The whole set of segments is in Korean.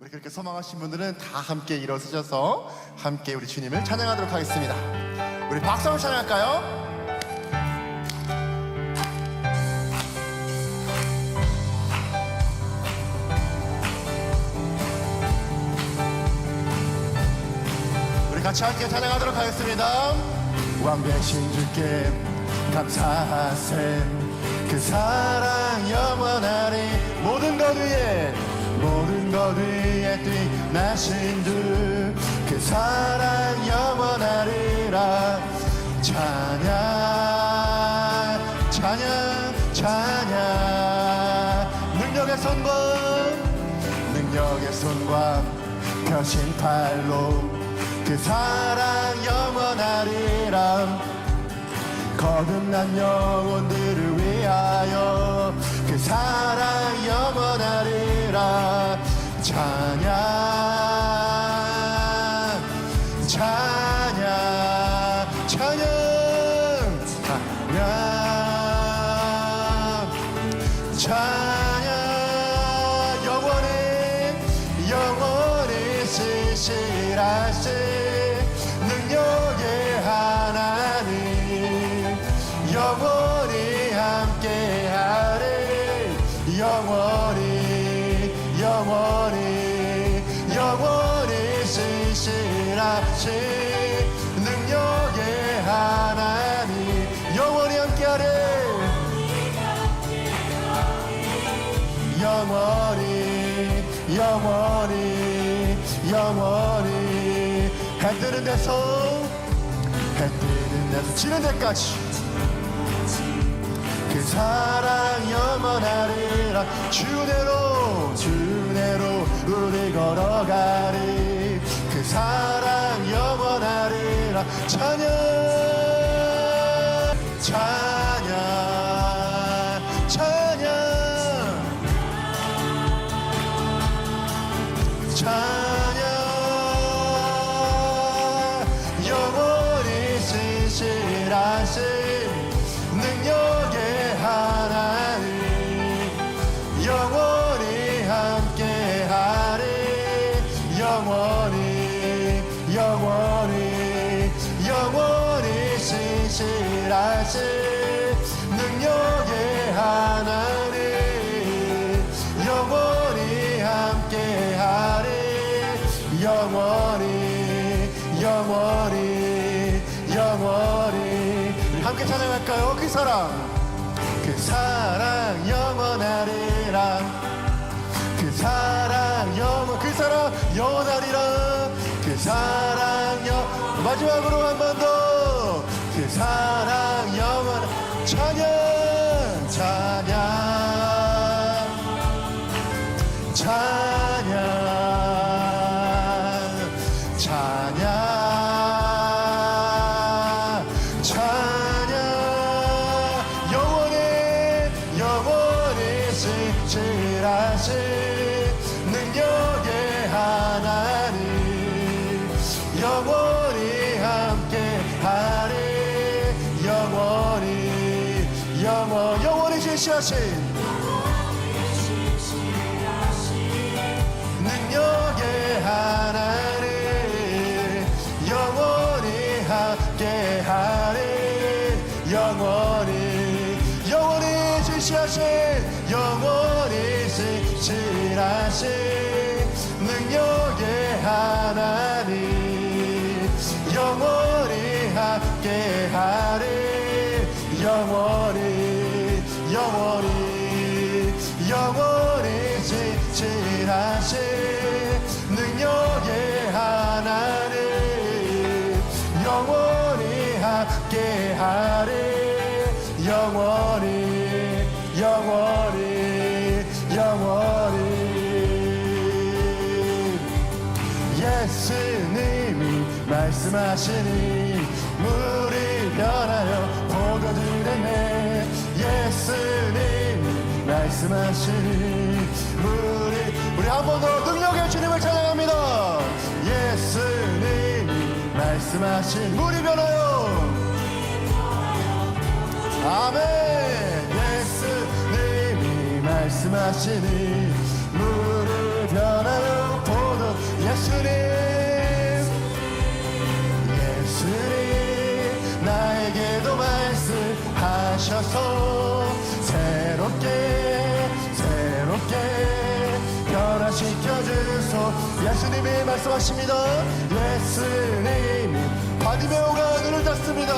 우리 그렇게 소망하신 분들은 다 함께 일어서셔서 함께 우리 주님을 찬양하도록 하겠습니다. 우리 박수 한번 찬양할까요? 우리 같이 함께 찬양하도록 하겠습니다. 왕되신 주께 감사하셈 그 사랑 영원하리 모든 것 위에 모든 것 위에 뛰나신 주그 사랑 영원하리라. 찬양 찬양 찬양. 능력의 손과 능력의 손과 펴신 팔로 그 사랑 영원하리라 거듭난 영혼들을 위하여 그 사랑 영원하리라. 찬양 찬양 찬양 찬양. 찬양 영원히 영원히 영원히. 해 뜨는 데서 해 뜨는 데서 지는 데까지. 그 사랑 영원하리라 주대로 주대로 우리 걸어가리. 그 사랑 영원하리라 찬양 찬양 찬 그 사랑. 그 사랑 영원하리라 그 사랑 영원 그 사랑 영원하리라 그 사랑 영 마지막으로 한 번 더. 그 사랑 영원 신실하신 능력의 하나님 영원히 함께하리. 영원히 영원히 지시하신 영원히 지시하신 능력의 하나님. 영원히 함께하리 말씀하시니 물이 변하여 포도들의 내 예수님이 말씀하시니 물이 우리 한 번 더 능력의 주님을 찬양합니다. 예수님이 말씀하신 물이 변하여 아멘. 예수님이 말씀하시니 물을 변하여 예수님 예수님 변화시켜 주소. 예수님이 말씀하십니다. 예수님이 바디메오가 눈을 떴습니다.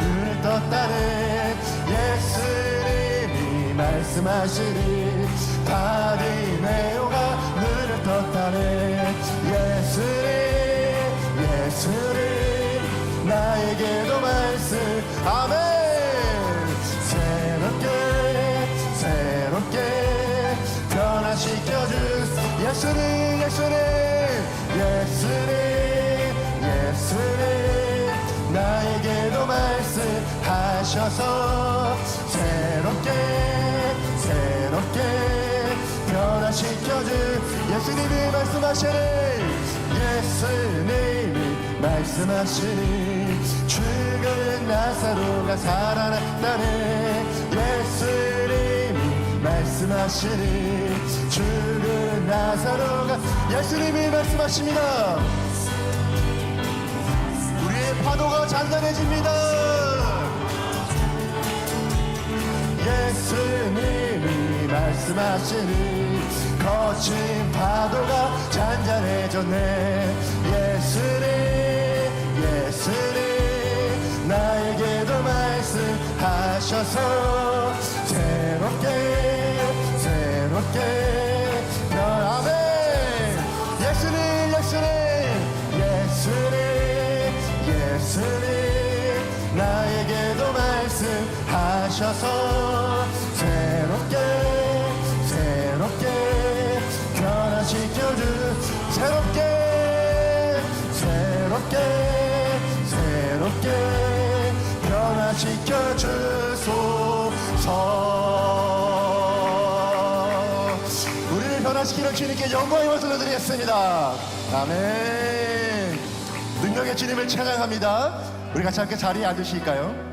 눈을 떴다는 예수님이 말씀하시니 바디메오가 눈을 떴다는 예수님 예수님 나에게도 말씀. 아멘 예수님 예수님 예수님. 예수님 나에게도 말씀하셔서 새롭게 새롭게 변화시켜줄 예수님이 말씀하시니 예수님이 말씀하시니 죽은 나사로가 살아났다네. 예수님이 말씀하시니 죽은 나사로가 예수님이 말씀하십니다 우리의 파도가 잔잔해집니다. 예수님이 말씀하시니 거친 파도가 잔잔해졌네. 예수님, 예수님, 나에게도 말씀하셔서 새롭게. 예수님, 나에게도 말씀하셔서 새롭게, 새롭게 변화시켜주, 새롭게, 주님께 영광의 말씀을 드리겠습니다. 아멘. 능력의 주님을 찬양합니다. 우리 같이 함께 자리에 앉으실까요?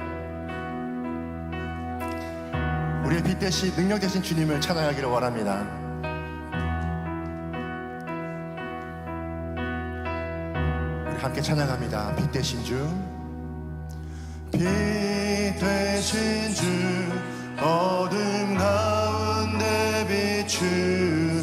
우리의 빛 대신 능력 대신 주님을 찬양하기를 원합니다. 우리 함께 찬양합니다. 빛 대신 주. 빛 되신 주 어둠 가운데 비추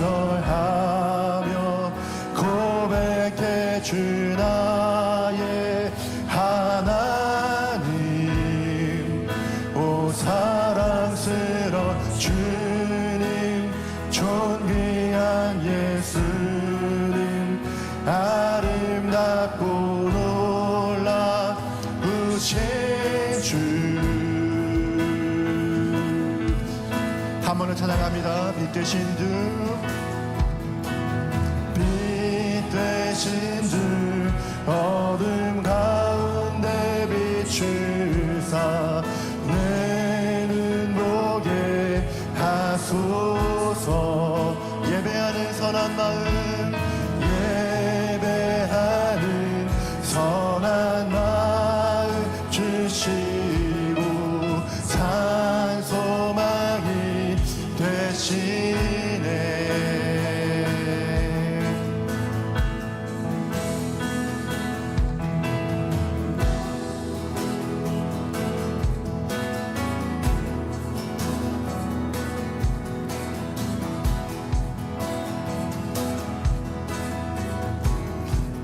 shore. 찬양합니다. 빛 되신 주 빛 되신 주 어둠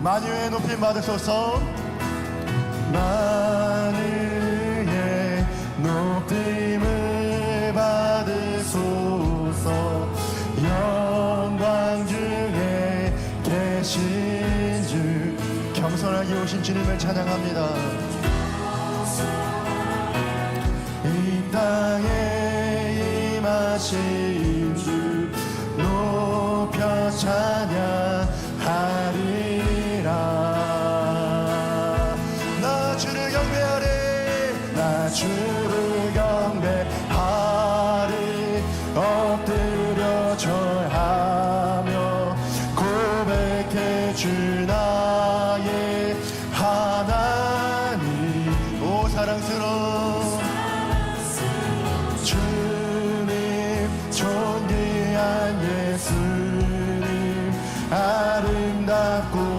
만유의 높임 받으소서. 만유의 높임을 받으소서. 영광 중에 계신 주 겸손하게 오신 주님을 찬양합니다 예수님 아름답고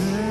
나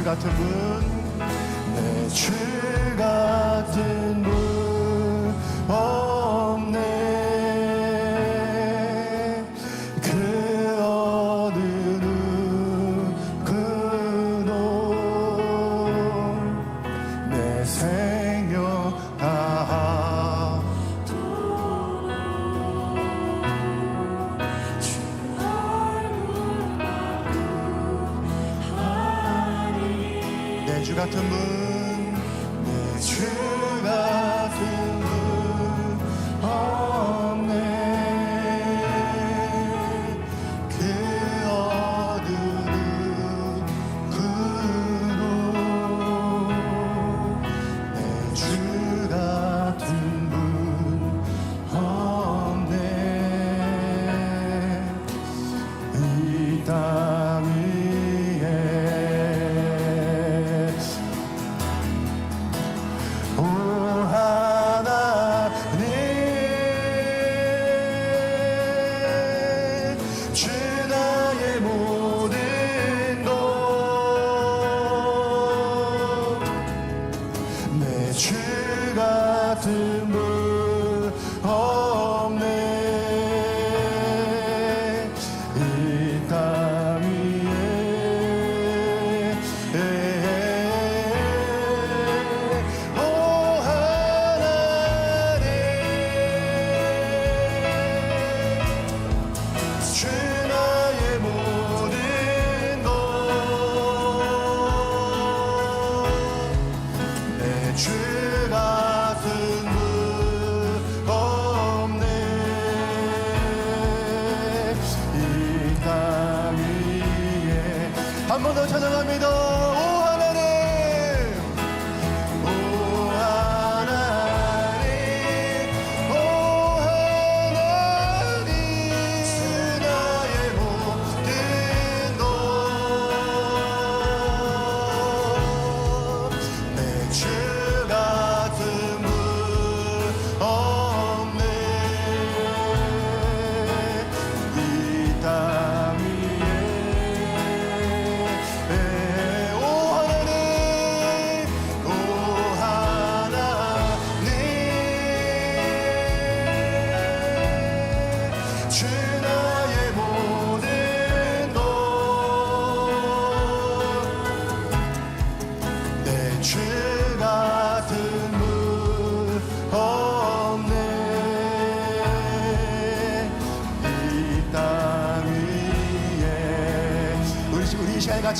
예수 같은 분. 같은 분. 한 번 더 찾아가.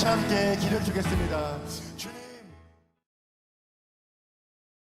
같이 함께 기를 주겠습니다.